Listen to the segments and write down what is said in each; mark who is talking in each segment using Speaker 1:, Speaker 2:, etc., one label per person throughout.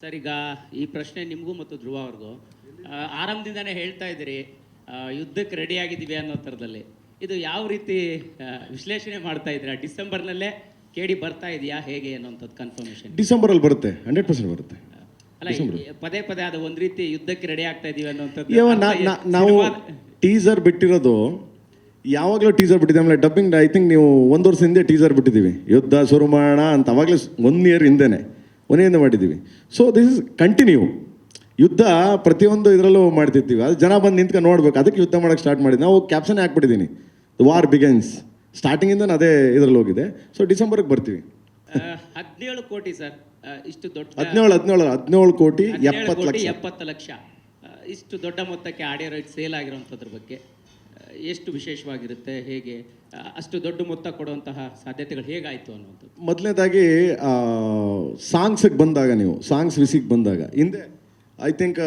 Speaker 1: Sir ಈಗ ಈ ಪ್ರಶ್ನೆ ನಿಮಗೂ ಮತ್ತು ಧ್ರುವ ಅವ್ರಿಗೂ ಆರಂಭದಿಂದನೇ ಹೇಳ್ತಾ ಇದ್ದೀರಿ ಯುದ್ಧಕ್ಕೆ ರೆಡಿ ಆಗಿದ್ದೀವಿ ಅನ್ನೋ ಥರದಲ್ಲಿ. ಇದು ಯಾವ ರೀತಿ ವಿಶ್ಲೇಷಣೆ ಮಾಡ್ತಾ ಇದ್ದೀರಾ? ಡಿಸೆಂಬರ್ನಲ್ಲೇ ಕೇಳಿ ಬರ್ತಾ ಇದೆಯಾ? ಹೇಗೆ ಅನ್ನೋಂಥದ್ದು ಕನ್ಫರ್ಮೇಷನ್
Speaker 2: ಡಿಸೆಂಬರಲ್ಲಿ ಬರುತ್ತೆ ಹಂಡ್ರೆಡ್ ಪರ್ಸೆಂಟ್ ಬರುತ್ತೆ.
Speaker 1: ಅಲ್ಲ ಈ- ಪದೇ ಪದೇ ಅದು ಒಂದು ರೀತಿ ಯುದ್ಧಕ್ಕೆ ರೆಡಿ ಆಗ್ತಾ ಇದೀವಿ ಅನ್ನೋಂಥದ್ದು
Speaker 2: ಯಾವ ನಾ-
Speaker 1: ಏ-
Speaker 2: ನಾ- ನಾವು ಟೀಸರ್ ಬಿಟ್ಟಿರೋದು ಯಾವಾಗಲೂ ಟೀಸರ್ ಬಿಟ್ಟಿದ್ದೆ ಆಮೇಲೆ ಡಬ್ಬಿಂಗ್ ಐ ಥಿಂಕ್ ನೀವು ಒಂದು ವರ್ಷ ಹಿಂದೆ ಟೀಸರ್ ಬಿಟ್ಟಿದ್ದೀವಿ. ಯುದ್ಧ ಶುರು ಮಾಡೋಣ ಅಂತ ಅವಾಗಲೇ ಒನ್ ಇಯರ್ ಹಿಂದೆನೆ. ಇಯರ್ ಮಾಡಿದ್ದೀವಿ. ಸೊ ದಿಸ್ ಇಸ್ ಕಂಟಿನ್ಯೂ ಯುದ್ಧ ಪ್ರತಿಯೊಂದು ಇದರಲ್ಲೂ ಮಾಡ್ತಿರ್ತೀವಿ. ಅದು ಜನ ಬಂದು ನಿಂತ್ಕೊಂಡು ನೋಡ್ಬೇಕು. ಅದಕ್ಕೆ ಯುದ್ಧ ಮಾಡೋಕ್ಕೆ ಸ್ಟಾರ್ಟ್ ಮಾಡಿದ್ದು ನಾವು ಕ್ಯಾಪ್ಷನ್ ಹಾಕ್ಬಿಟ್ಟಿದ್ದೀನಿ ವಾರ್ ಬಿಗನ್ಸ್ ಸ್ಟಾರ್ಟಿಂಗಿಂದ ಅದೇ ಇದರಲ್ಲಿ ಹೋಗಿದೆ. ಸೊ ಡಿಸೆಂಬರ್ಗೆ ಬರ್ತೀವಿ.
Speaker 1: ಹದಿನೇಳು ಕೋಟಿ ಸರ್. ಇಷ್ಟು ದೊಡ್ಡ
Speaker 2: ಹದಿನೇಳು ಹದಿನೇಳು ಹದಿನೇಳು ಕೋಟಿ ಎಪ್ಪತ್ತು ಲಕ್ಷ.
Speaker 1: ಎಪ್ಪತ್ತು ಲಕ್ಷ. ಇಷ್ಟು ದೊಡ್ಡ ಮೊತ್ತಕ್ಕೆ ಆಡಿಯೋ ರೈಟ್ ಸೇಲ್ ಆಗಿರೋಂಥದ್ರ ಬಗ್ಗೆ. ಎಷ್ಟು ವಿಶೇಷವಾಗಿರುತ್ತೆ ಹೇಗೆ ಅಷ್ಟು ದೊಡ್ಡ ಮೊತ್ತ ಕೊಡುವಂತಹ ಸಾಧ್ಯತೆಗಳು ಹೇಗಾಯಿತು ಅನ್ನೋದು
Speaker 2: ಮೊದಲನೇದಾಗಿ ಸಾಂಗ್ಸಿಗೆ ಬಂದಾಗ ನೀವು ಸಾಂಗ್ಸ್ ವಿಸಿಗೆ ಬಂದಾಗ ಹಿಂದೆ ಐ ಥಿಂಕ್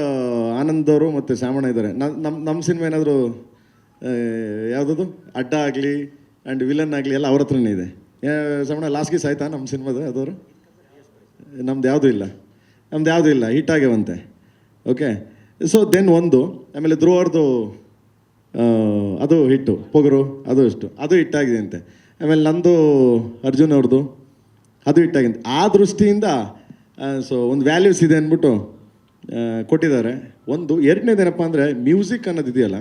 Speaker 2: ಆನಂದ್ ಅವರು ಮತ್ತು ಶ್ಯಾಮಣ್ಣ ಇದ್ದಾರೆ. ನಮ್ಮ ನಮ್ಮ ಸಿನಿಮಾ ಏನಾದರೂ ಯಾವುದದು? ಅಡ್ಡ ಆಗಲಿ ಆ್ಯಂಡ್ ವಿಲನ್ ಆಗಲಿ ಎಲ್ಲ ಅವ್ರ ಹತ್ರನೇ ಇದೆ. ಶ್ಯಾಮಣ್ಣ ಲಾಸ್ಟ್ ಗೀಸ್ ನಮ್ಮ ಸಿನಿಮಾದ ಅದವರು ನಮ್ದು ಯಾವುದೂ ಇಲ್ಲ. ನಮ್ದು ಯಾವುದೂ ಇಲ್ಲ ಹಿಟ್ ಆಗ್ಯಾವಂತೆ ಓಕೆ ಸೊ ದೆನ್ ಒಂದು ಆಮೇಲೆ ಧ್ರುವ ಅವ್ರದ್ದು ಆ, ಅದು ಹಿಟ್ಟು, ಪೊಗರು, ಅದು ಇಷ್ಟು. ಅದು ಹಿಟ್ಟಾಗಿದೆ ಅಂತೆ ಆಮೇಲೆ ನಂದು ಅರ್ಜುನ್ ಅವ್ರದ್ದು ಅದು ಹಿಟ್ಟಾಗಿದೆ ಆ ದೃಷ್ಟಿಯಿಂದ ಸೊ ಒಂದು ವ್ಯಾಲ್ಯೂಸ್ ಇದೆ ಅಂದ್ಬಿಟ್ಟು ಕೊಟ್ಟಿದ್ದಾರೆ. ಒಂದು ಎರಡನೇದೇನಪ್ಪ ಅಂದರೆ ಮ್ಯೂಸಿಕ್ ಅನ್ನೋದು ಇದೆಯಲ್ಲ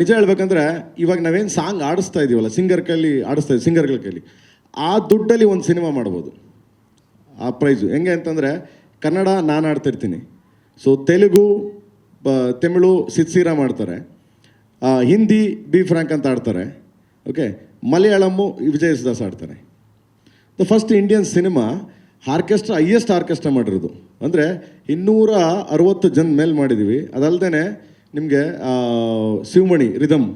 Speaker 2: ನಿಜ ಹೇಳ್ಬೇಕಂದ್ರೆ, ಇವಾಗ ನಾವೇನು ಸಾಂಗ್ ಆಡಿಸ್ತಾ ಇದೀವಲ್ಲ ಸಿಂಗರ್ ಕೈಲಿ ಆಡಿಸ್ತಾ ಇದ್ದೀವಿ ಸಿಂಗರ್ಗಳ ಕೈಲಿ, ಆ ದುಡ್ಡಲ್ಲಿ ಒಂದು ಸಿನಿಮಾ ಮಾಡ್ಬೋದು. ಆ ಪ್ರೈಸು ಹೆಂಗೆ ಅಂತಂದರೆ, ಕನ್ನಡ ನಾನು ಆಡ್ತಿರ್ತೀನಿ ಸೊ ತೆಲುಗು ತಮಿಳು ಸಿತ್ಸೀರಾ ಮಾಡ್ತಾರೆ. ಹಿಂದಿ ಬಿ ಫ್ರಾಂಕ್ ಅಂತ ಆಡ್ತಾರೆ. ಓಕೆ? ಮಲಯಾಳಮ್ಮು ವಿಜಯ್ ದಾಸ್ ಆಡ್ತಾರೆ. The first Indian cinema orchestra highest orchestra ಮಾಡಿರೋದು. ಅಂದರೆ ಇನ್ನೂರ ಅರವತ್ತು ಜನ ಮೇಲೆ ಮಾಡಿದ್ದೀವಿ ಅದಲ್ಲದೆ ನಿಮಗೆ ಶಿವಮಣಿ ರಿದಮ್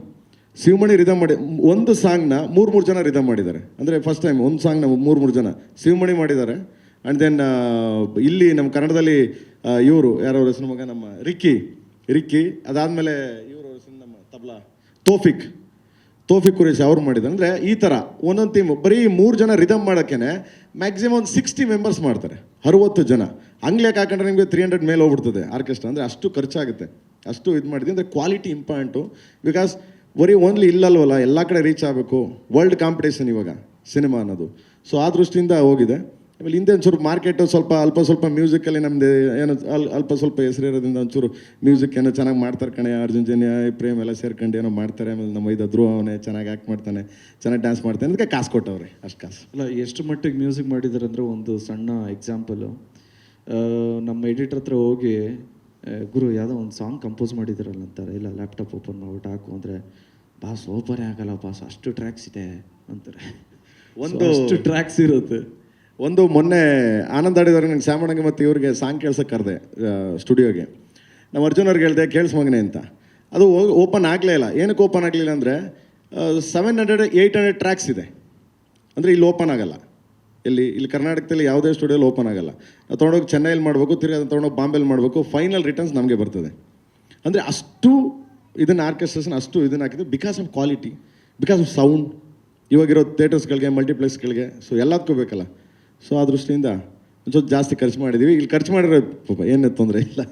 Speaker 2: ಶಿವಮಣಿ ರಿದಮ್ ಮಾಡಿ, ಒಂದು ಸಾಂಗ್ನ ಮೂರು ಮೂರು ಜನ ರಿದಮ್ ಮಾಡಿದ್ದಾರೆ. ಅಂದರೆ ಫಸ್ಟ್ ಟೈಮ್ ಒಂದು ಸಾಂಗ್ನ ಮೂರು ಮೂರು ಜನ ಶಿವಮಣಿ ಮಾಡಿದ್ದಾರೆ. ಆ್ಯಂಡ್ ದೆನ್ ಇಲ್ಲಿ ನಮ್ಮ ಕನ್ನಡದಲ್ಲಿ ಇವರು ಯಾರೋ ಅವ್ರ ಹೆಸರು ಮಗ? ನಮ್ಮ ರಿಕ್ಕಿ. ರಿಕ್ಕಿ, ಅದಾದಮೇಲೆ ಇವರು ಹೆಸರು ನಮ್ಮ ತಬ್ಲಾ. ತೋಫಿಕ್. ತೋಫಿಕ್ ಕುರೇಶಿ ಅವ್ರು ಮಾಡಿದ್ರು. ಅಂದರೆ ಈ ಥರ ಒಂದೊಂದು ಟೀಮ್ ಬರೀ ಮೂರು ಜನ ರಿದಮ್ ಮಾಡೋಕ್ಕೇನೆ ಮ್ಯಾಕ್ಸಿಮಮ್ ಒಂದು ಸಿಕ್ಸ್ಟಿ ಮೆಂಬರ್ಸ್ ಮಾಡ್ತಾರೆ. ಅರುವತ್ತು ಜನ. ಅಂಗ್ಲೇಕ್ ಹಾಕೊಂಡ್ರೆ ನಿಮಗೆ ತ್ರೀ ಹಂಡ್ರೆಡ್ ಮೇಲೆ ಹೋಗ್ಬಿಡ್ತದೆ ಆರ್ಕೆಸ್ಟ್ರಾ ಅಂದರೆ ಅಷ್ಟು ಖರ್ಚಾಗುತ್ತೆ. ಅಷ್ಟು ಇದು ಮಾಡಿದ್ವಿ ಅಂದರೆ ಕ್ವಾಲಿಟಿ ಇಂಪಾರ್ಟೆಂಟು ಬಿಕಾಸ್ ಬರೀ ಓನ್ಲಿ ಇಲ್ಲಲ್ವಲ್ಲ, ಎಲ್ಲ ಕಡೆ ರೀಚ್ ಆಗಬೇಕು. ವರ್ಲ್ಡ್ ಕಾಂಪಿಟೇಷನ್ ಇವಾಗ ಸಿನಿಮಾ ಅನ್ನೋದು. ಸೊ ಆ ದೃಷ್ಟಿಯಿಂದ ಹೋಗಿದೆ. ಆಮೇಲೆ ಹಿಂದೆ ಒಂಚೂರು ಮಾರ್ಕೆಟು ಸ್ವಲ್ಪ ಅಲ್ಪ ಸ್ವಲ್ಪ ಮ್ಯೂಸಿಕಲ್ಲಿ ನಮ್ಮದು ಏನೋ ಅಲ್ ಅಲ್ಪ ಸ್ವಲ್ಪ ಹೆಸರು ಇರೋದ್ರಿಂದ ಒಂಚೂರು ಮ್ಯೂಸಿಕ್ ಏನೋ ಚೆನ್ನಾಗಿ ಮಾಡ್ತಾರೆ ಕಣೆ. ಅರ್ಜುನ್ ಜನ್ಯ ಪ್ರೇಮ್ ಎಲ್ಲ ಸೇರ್ಕೊಂಡು ಏನೋ ಮಾಡ್ತಾರೆ. ಆಮೇಲೆ ನಮ್ಮ ಇದು ಧ್ರುವ ಅವನೇ ಚೆನ್ನಾಗಿ ಆ್ಯಕ್ಟ್ ಮಾಡ್ತಾನೆ. ಚೆನ್ನಾಗಿ ಡ್ಯಾನ್ಸ್ ಮಾಡ್ತಾನೆ. ಅದಕ್ಕೆ ಕಾಸು ಕೊಟ್ಟವ್ರೆ. ಅಷ್ಟು ಕಾಸು.
Speaker 3: ಅಲ್ಲ ಎಷ್ಟು ಮಟ್ಟಿಗೆ ಮ್ಯೂಸಿಕ್ ಮಾಡಿದ್ದಾರೆ ಅಂದರೆ ಒಂದು ಸಣ್ಣ ಎಕ್ಸಾಂಪಲು ನಮ್ಮ ಎಡಿಟರ್ ಹತ್ರ ಹೋಗಿ ಗುರು ಯಾವುದೋ ಒಂದು ಸಾಂಗ್ ಕಂಪೋಸ್ ಮಾಡಿದಿರಲ್ಲ ಅಂತಾರೆ. ಇಲ್ಲ ಲ್ಯಾಪ್ಟಾಪ್ ಓಪನ್ ಮಾಡ್ಬಿಟ್ಟು ಹಾಕು ಅಂದರೆ ಬಾಸ್ ಓಪನೇ ಆಗಲ್ಲ ಬಾಸ್. ಅಷ್ಟು ಟ್ರ್ಯಾಕ್ಸ್ ಇದೆ ಅಂತಾರೆ.
Speaker 2: ಒಂದು
Speaker 3: ಅಷ್ಟು ಟ್ರ್ಯಾಕ್ಸ್ ಇರುತ್ತೆ.
Speaker 2: ಒಂದು ಮೊನ್ನೆ ಆನಂದ್ ಆಡಿದವ್ರಿಗೆ ನಂಗೆ ಶ್ಯಾಮಣ್ಣಗೆ ಮತ್ತು ಇವ್ರಿಗೆ ಸಾಂಗ್ ಕೇಳ್ಸಕ್ಕೆ ಕರೆದೆ ಸ್ಟುಡಿಯೋಗೆ. ನಮ್ಮ ಅರ್ಜುನ್ ಅವ್ರಿಗೆ ಹೇಳಿದೆ, ಕೇಳಿಸ್ ಮಗನೆ ಅಂತ. ಅದು ಓಪನ್ ಆಗಲೇ ಇಲ್ಲ. ಏನಕ್ಕೆ ಓಪನ್ ಆಗಲಿಲ್ಲ ಅಂದರೆ seven hundred eight hundred tracks ಇದೆ. ಅಂದರೆ ಇಲ್ಲಿ ಓಪನ್ ಆಗಲ್ಲ. ಇಲ್ಲಿ ಇಲ್ಲಿ ಕರ್ನಾಟಕದಲ್ಲಿ ಯಾವುದೇ ಸ್ಟುಡಿಯೋಲಿ ಓಪನ್ ಆಗಲ್ಲ. ನಾವು ತೊಗೊಂಡೋಗಿ ಚೆನ್ನೈಲಿ ಮಾಡಬೇಕು, ತಿರ್ಗಿ ಅದನ್ನು ತೊಗೊಂಡೋಗಿ ಬಾಂಬೆಲಿ ಮಾಡಬೇಕು, ಫೈನಲ್ ರಿಟರ್ನ್ಸ್ ನಮಗೆ ಬರ್ತದೆ. ಅಂದರೆ ಅಷ್ಟು ಇದನ್ನು ಆರ್ಕೆಸ್ಟ್ರೇಷನ್ ಅಷ್ಟು ಇದನ್ನು ಹಾಕಿದ್ದು because of quality because of sound ಇವಾಗಿರೋ ಥಿಯೇಟರ್ಸ್ಗಳಿಗೆ ಮಲ್ಟಿಪ್ಲೆಕ್ಸ್ಗಳಿಗೆ ಸೊ ಎಲ್ಲದಕ್ಕೂ ಬೇಕಲ್ಲ. ಸೊ ಆ ದೃಷ್ಟಿಯಿಂದ ಒಂದು ಸ್ವಲ್ಪ ಜಾಸ್ತಿ ಖರ್ಚು ಮಾಡಿದ್ದೀವಿ ಇಲ್ಲಿ ಖರ್ಚು ಮಾಡಿರೋ ಏನು ತೊಂದರೆ ಇಲ್ಲ.